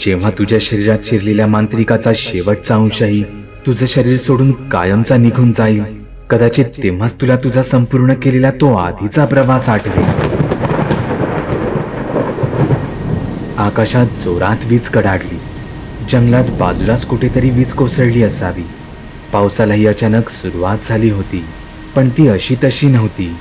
जेव्हा तुझ्या शरीरात शिरलेल्या मांत्रिकाचा शेवटचा अंशही तुझं शरीर सोडून कायमचा निघून जाईल कदाचित तेव्हाच तुला तुझा संपूर्ण केलेला तो आधीचा प्रवास आठवेल. आकाशात जोरात वीज कडाडली. जंगलात बाजूलाच कुठेतरी वीज कोसळली असावी. पावसालाही अचानक सुरुवात झाली होती पण ती अशी तशी नव्हती.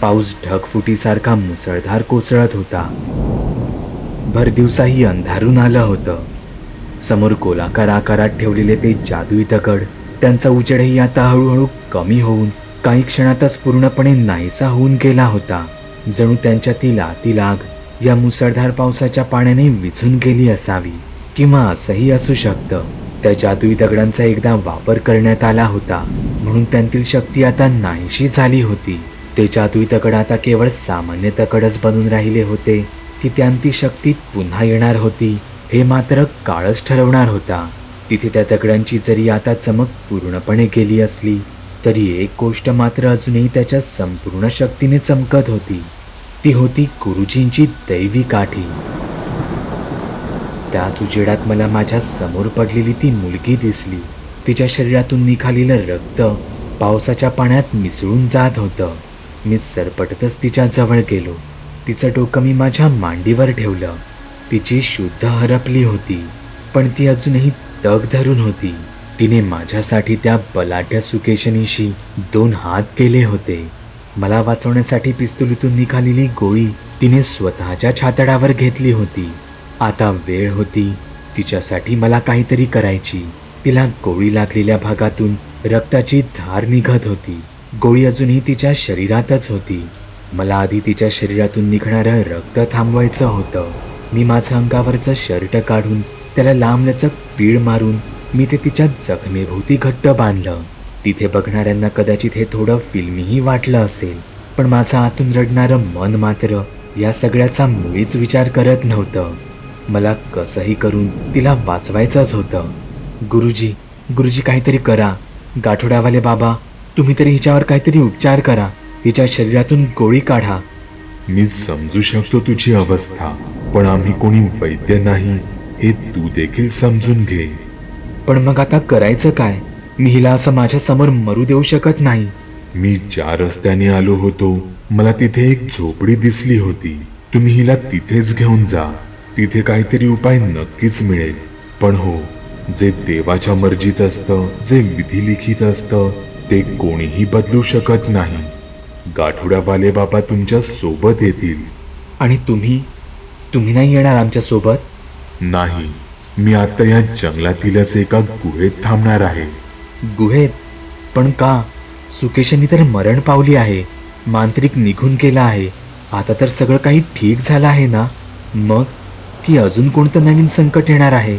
पाऊस ढगफुटीसारखा मुसळधार कोसळत होता. भर दिवसाही अंधारून आलं होतं. समोर गोलाकार आकारात ठेवलेले ते जादुई दगड त्यांचा उजेडही आता हळूहळू कमी होऊन काही क्षणातच पूर्णपणे नाहीसा होऊन गेला होता. जणू त्यांच्यातील आती लाग या मुसळधार पावसाच्या पाण्याने विझून गेली असावी किंवा असंही असू शकतं. त्या जादुई दगडांचा एकदा वापर करण्यात आला होता म्हणून त्यांतील शक्ती आता नाहीशी झाली होती. ते जादुई दगड आता केवळ सामान्य दगडच बनून राहिले होते की त्यांती शक्ती पुन्हा येणार होती. हे मात्र काळच ठरवणार होता. तिथे त्या दगडांची जरी आता चमक पूर्णपणे गेली असली तरी एक गोष्ट मात्र अजूनही त्याच्या संपूर्ण शक्तीने चमकत होती. ती होती गुरुजींची दैवी काठी. त्याच उजेडात मला माझ्यासमोर पडलेली ती मुलगी दिसली. तिच्या शरीरातून निघालेलं रक्त पावसाच्या पाण्यात मिसळून जात होतं. मी सरपटतच तिच्या जवळ गेलो. तिचं डोकं मी माझ्या मांडीवर ठेवलं. तिची शुद्ध हरपली होती पण ती अजूनही तग धरून होती. तिने माझ्यासाठी त्या बलाढ्य सुकेशनीशी दोन हात केले होते. मला वाचवण्यासाठी पिस्तुलीतून निघालेली गोळी तिने स्वतःच्या छातडावर घेतली होती. आता वेळ होती तिच्यासाठी मला काहीतरी करायची. तिला गोळी लागलेल्या भागातून रक्ताची धार निघत होती. गोळी अजूनही तिच्या शरीरातच होती. मला आधी तिच्या शरीरातून निघणारं रक्त थांबवायचं होतं. मी माझं अंगावरचं शर्ट काढून त्याला लांबलचक पीळ मारून मी ते तिच्या जखमेभोवती घट्ट बांधलं. तिथे बघणाऱ्यांना कदाचित हे थोडं फिल्मीही वाटलं असेल पण माझं आतून रडणारं मन मात्र या सगळ्याचा मुळीच विचार करत नव्हतं. मला कसंही करून तिला वाचवायचंच होतं. गुरुजी गुरुजी काहीतरी करा. गाठोड्यावाले बाबा तुम्ही तरी हिच्यावर काहीतरी उपचार करा. हिच्या शरीरातून गोळी काढा. मी समजू शकतो तुझी अवस्था पण आम्ही कोणी वैद्य नाही हे तू देखील समजून घे. पण मग आता करायचं काय? मी हिला असं माझ्यासमोर मरू देऊ शकत नाही. मी ज्या रस्त्याने आलो होतो मला तिथे एक झोपडी दिसली होती. तुम्ही हिला तिथेच घेऊन जा. तिथे काहीतरी उपाय नक्कीच मिळेल. पण हो जे देवाच्या मर्जीत असतं जे विधी लिखित असतं ते कोणीही बदलू शकत नाही. गाठोड्यावाले बाबा तुमच्यासोबत येतील. आणि तुम्ही तुम्ही नाही येणार आमच्यासोबत? नाही मी आता या जंगलातीलच एका गुहेत थांबणार आहे. गुहेत? पण का? सुकेशनी तर मरण पावली आहे. मांत्रिक निघून गेला आहे. आता तर सगळं काही ठीक झालं आहे ना? मग? की अजून कोणतं नवीन संकट येणार आहे?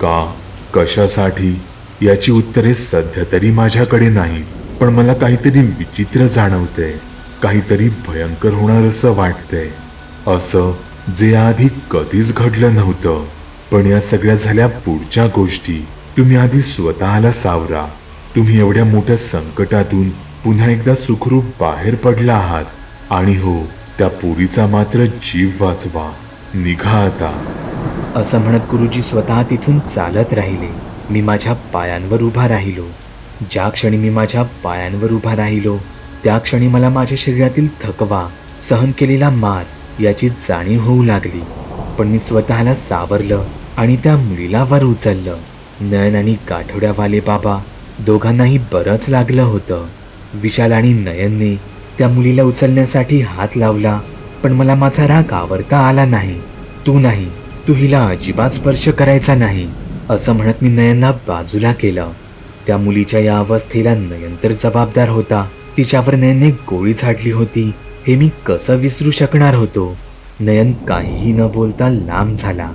का? कशासाठी? याची उत्तरे सध्या तरी माझ्याकडे नाही. पण मला काहीतरी विचित्र जाणवतंय काहीतरी भयंकर होणार असं वाटतंय. असं जे आधी कधीच घडलं नव्हतं. पण या सगळ्या झाल्या पुढच्या गोष्टी. तुम्ही आधी स्वतःला सावरा. तुम्ही एवढ्या मोठ्या संकटातून पुन्हा एकदा सुखरूप बाहेर पडला आहात. आणि हो त्या पोरीचा मात्र जीव वाचवा. निघा आता. असं म्हणत गुरुजी स्वतः तिथून चालत राहिले. मी माझ्या पायांवर उभा राहिलो. ज्या क्षणी मी माझ्या पायांवर उभा राहिलो त्या क्षणी मला माझ्या शरीरातील थकवा सहन केलेला मार याची जाणीव होऊ लागली. पण मी स्वतःला सावरलं आणि त्या मुलीला वर उचललं. नयन आणि गाठोड्यावाले बाबा दोघांनाही बरंच लागलं होतं. विशाल आणि नयनने त्या मुलीला उचलण्यासाठी हात लावला पण मला माझा राग आवरता आला नाही. तू नाही तू हिला अजिबात स्पर्श करायचा नाही असं म्हणत मी नयनला बाजूला केलं. त्या मुलीच्या या अवस्थेला नयंतर जबाबदार होता. तिच्यावर नयनने गोळी झाडली होती. हे मी कसं विसरू शकणार होतो? नयन काहीही न बोलता लांब झाला.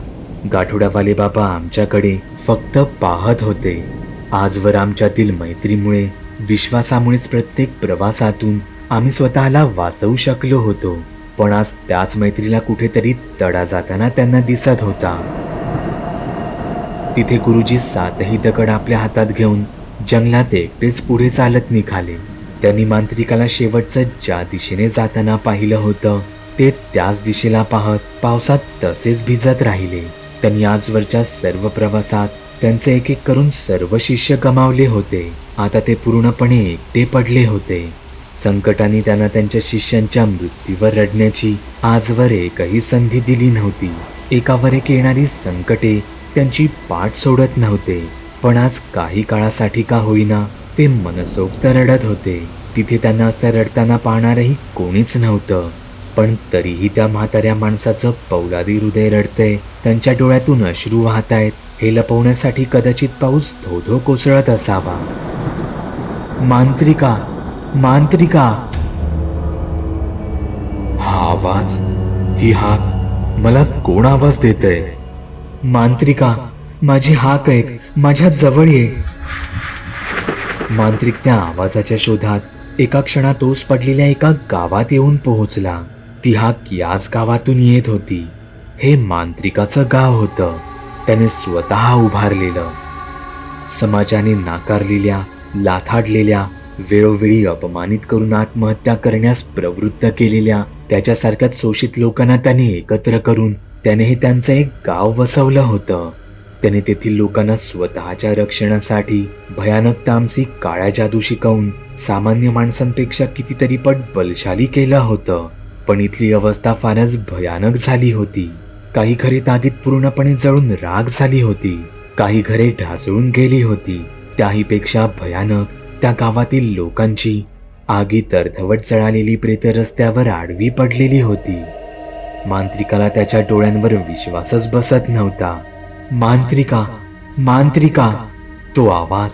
गाठोड्यावाले बाबा आमच्याकडे फक्त पाहत होते. आजवर आमच्यातील मैत्रीमुळे विश्वासामुळेच प्रत्येक प्रवासातून आम्ही स्वतःला वाचवू शकलो होतो. पण आज त्याच मैत्रीला कुठेतरी तडा जाताना त्यांना दिसत होता. तिथे गुरुजी सातही दगड आपल्या हातात घेऊन जंगलात एकटेच पुढे चालत निघाले. त्यांनी मांत्रिकाला शेवटचं ज्या दिशेने जाताना पाहिलं होतं ते त्याच दिशेला पाहत पावसात तसेच भिजत राहिले. त्यांनी आजवरच्या सर्व प्रवासात त्यांचे एक एक करून सर्व शिष्य गमावले होते. आता ते पूर्णपणे एकटे पडले होते. संकटाने त्यांना त्यांच्या शिष्यांच्या मृत्यूवर रडण्याची आजवर एकही संधी दिली नव्हती. एकावर एक येणारी संकटे त्यांची पाठ सोडत नव्हते. पण आज काही काळासाठी का होईना ते मनसोक्त रडत होते. तिथे त्यांना असं रडताना पाहणारही कोणीच नव्हतं. पण तरीही त्या म्हाताऱ्या माणसाचं पौलादी हृदय रडतंय. त्यांच्या डोळ्यातून अश्रू वाहत आहेत हे लपवण्यासाठी कदाचित पाऊस धोधो कोसळत असावा. मांत्रिका मांत्रिका! हा आवाज ही हाक मला कोण आवाज देतय? मांत्रिका माझी हाक ऐक. माझ्या जवळ ये. मांत्रिक त्या आवाजाच्या शोधात एका क्षणात ओस पडलेल्या एका गावात येऊन पोहोचला. ती हाक याच गावातून येत होती. हे मांत्रिकाचं गाव होतं. त्याने स्वतः उभारलेलं. समाजाने नाकारलेल्या लाथाडलेल्या वेळोवेळी अपमानित करून आत्महत्या करण्यास प्रवृत्त केलेल्या त्याच्यासारख्याच शोषित लोकांना त्याने एकत्र करून त्याने हे त्यांचं एक गाव वसवलं होतं. त्याने तेथील लोकांना स्वतःच्या रक्षणासाठी भयानक तामसी काळ्या जादू शिकवून सामान्य माणसांपेक्षा कितीतरी पट बलशाली केलं होतं. पण इथली अवस्था फारच भयानक झाली होती. काही घरे तागीत पूर्णपणे जळून राग झाली होती. काही घरे ढासळून गेली होती. त्याहीपेक्षा भयानक त्या गावातील लोकांची आगीत अर्धवट जळालेली प्रेत रस्त्यावर आडवी पडलेली होती. मांत्रिकाला त्याच्या डोळ्यांवर विश्वासच बसत नव्हता. मांत्रिका मांत्रिका तो आवाज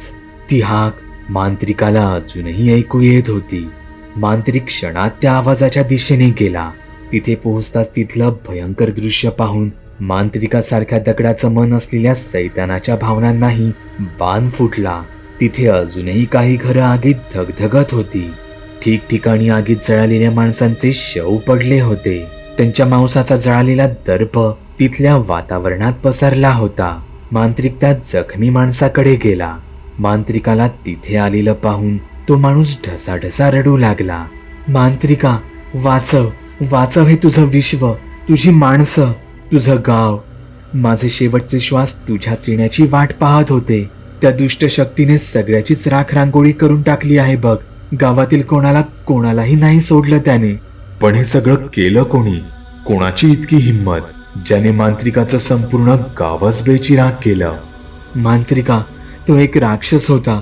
ती हाक मांत्रिकाला अजूनही ऐकू येत होती. मांत्रिक क्षणात त्या आवाजाच्या दिशेने गेला. तिथे पोहोचताच तिथलं भयंकर दृश्य पाहून मांत्रिकासारख्या दगडाचं मन असलेल्या सैतानाच्या भावनांनाही बाण फुटला. तिथे अजूनही काही घरं आगीत धगधगत होती. ठिकठिकाणी आगीत जळालेल्या माणसांचे शव पडले होते. त्यांच्या मांसाचा जळालेला दर्प तिथल्या वातावरणात पसरला होता. मांत्रिक त्या जखमी माणसाकडे गेला. मांत्रिकाला तिथे आलेलं पाहून तो माणूस ढसाढसा रडू लागला. मांत्रिका वाचव वाचव हे तुझं विश्व तुझी माणसं तुझं गाव. माझे शेवटचे श्वास तुझ्या येण्याची वाट पाहत होते. त्या दुष्ट शक्तीने सगळ्याचीच राख रांगोळी करून टाकली आहे बघ. गावातील कोणाला कोणालाही नाही सोडलं त्याने. पण हे सगळं केलं कोणी? कोणाची इतकी हिंमत? ज्याने मांत्रिकाचं संपूर्ण गावच बेचिराग केलं. मांत्रिका तो एक राक्षस होता.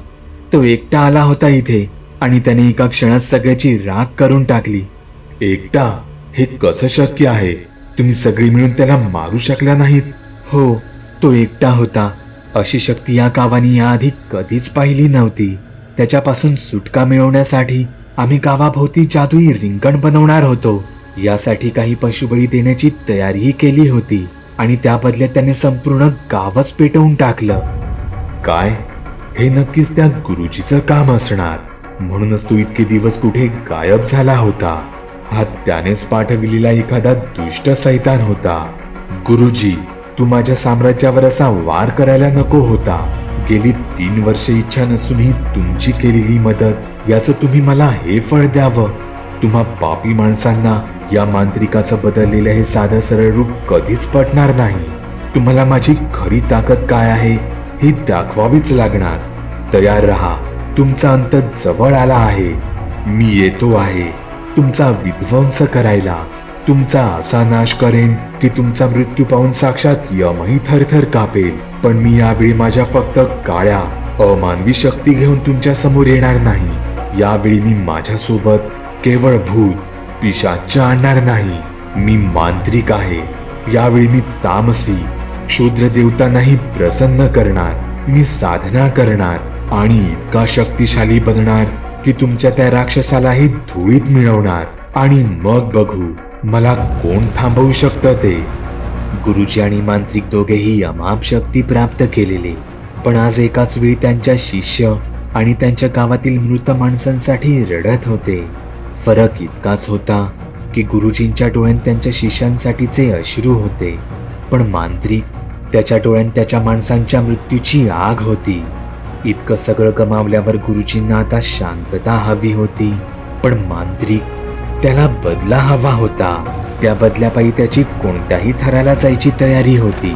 तो एकटा आला होता इथे आणि त्याने एका क्षणात सगळ्याची राख करून टाकली. एकटा? हे कसं शक्य आहे? तुम्ही सगळी मिळून त्याला मारू शकला नाहीत? हो तो एकटा होता. अशी शक्ती या गावाने याआधी कधीच पाहिली नव्हती. त्याच्यापासून सुटका मिळवण्यासाठी आम्ही गावाभोवती जादुई रिंगण बनवणार होतो. यासाठी काही पशुबळी देण्याची तयारीही केली होती आणि त्या बदल्यात त्याने संपूर्ण गावच पेटवून टाकलं. काय? हे नक्कीच त्या गुरुजीचं काम असणार. म्हणूनच तू इतके दिवस कुठे गायब झाला होता. हा त्यानेच पाठविलेला एखादा दुष्ट सैतान होता. गुरुजी तू माझ्या साम्राज्यावर असा वार करायला नको होता. गेली तीन वर्षे इच्छा नसूनही तुमची केलेली मदत याचं तुम्ही मला हे फळ द्यावं. तुम्हा पापी माणसांना या मांत्रिकाचं बदललेलं हे साधं सरळ रूप कधीच पटणार नाही. तुम्हाला माझी खरी ताकद काय आहे ही दाखवावीच लागणार. तयार राहा तुमचा अंत जवळ आला आहे. मी येतो आहे. तुमचा विध्वंस करायला. तुमचा असा नाश करेन की तुमचा मृत्यू पाहून साक्षात यमही थरथर कापेल. पण मी यावेळी माझ्या फक्त काळ्या अमानवी शक्ती घेऊन तुमच्यासमोर येणार नाही. यावेळी मी माझ्यासोबत केवळ भूत पिशाच आणणार नाही. मी मांत्रिक आहे. यावेळी मी तामसी शूद्र देवतांनाही प्रसन्न करणार. मी साधना करणार आणि इतका शक्तिशाली बनणार की तुमच्या त्या राक्षसालाही धुळीत मिळवणार. आणि मग बघू मला कोण थांबवू शकतं ते? गुरुजी आणि मांत्रिक दोघेही अमाप शक्ती प्राप्त केलेले. पण आज एकाच वेळी त्यांच्या शिष्य आणि त्यांच्या गावातील मृत माणसांसाठी रडत होते. फरक इतकाच होता की गुरुजींच्या डोळ्यात त्यांच्या शिष्यांसाठीचे अश्रू होते. पण मांत्रिक त्याच्या डोळ्यात त्याच्या माणसांच्या मृत्यूची आग होती. इतकं सगळं गमावल्यावर गुरुजींना आता शांतता हवी होती. पण मांत्रिक त्याला बदला हवा होता. त्या बदल्यापायी त्याची कोणत्याही थराला जायची तयारी होती.